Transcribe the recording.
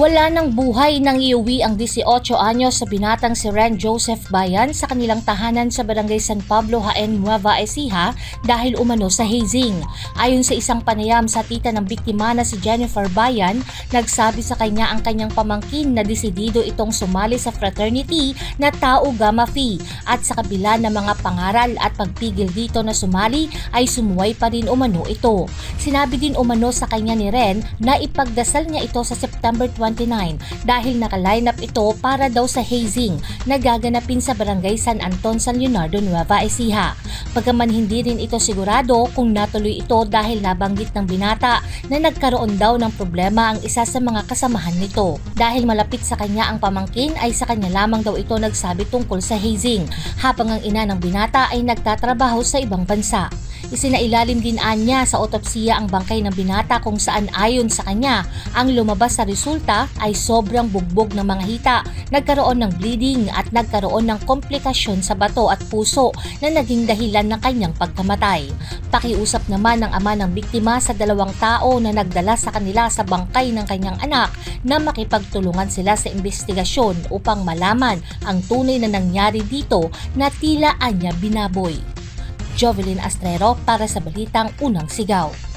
Wala ng buhay nang iuwi ang 18 anyos sa binatang si Ren Joseph Bayan sa kanilang tahanan sa Barangay San Pablo, Haen, Nueva Ecija dahil umano sa hazing. Ayon sa isang panayam sa tita ng biktima na si Jennifer Bayan, nagsabi sa kanya ang kanyang pamangkin na desidido itong sumali sa fraternity na Tau Gamma Phi at sa kabila ng mga pangaral at pagpigil dito na sumali ay sumuway pa rin umano ito. Sinabi din umano sa kanya ni Ren na ipagdasal niya ito sa September 29 dahil nakaline up ito para daw sa hazing na gaganapin sa barangay San Anton, San Leonardo, Nueva Ecija. Pagkaman hindi rin ito sigurado kung natuloy ito dahil nabanggit ng binata na nagkaroon daw ng problema ang isa sa mga kasamahan nito. Dahil malapit sa kanya ang pamangkin ay sa kanya lamang daw ito nagsabi tungkol sa hazing habang ang ina ng binata ay nagtatrabaho sa ibang bansa. Isinailalim din anya sa otopsiya ang bangkay ng binata kung saan ayon sa kanya ang lumabas sa resulta ay sobrang bugbog ng mga hita, nagkaroon ng bleeding at nagkaroon ng komplikasyon sa bato at puso na naging dahilan ng kanyang pagkamatay. Pakiusap naman ng ama ng biktima sa dalawang tao na nagdala sa kanila sa bangkay ng kanyang anak na makipagtulungan sila sa investigasyon upang malaman ang tunay na nangyari dito na tila anya binaboy. Jovelyn Astrero para sa Balitang Unang Sigaw.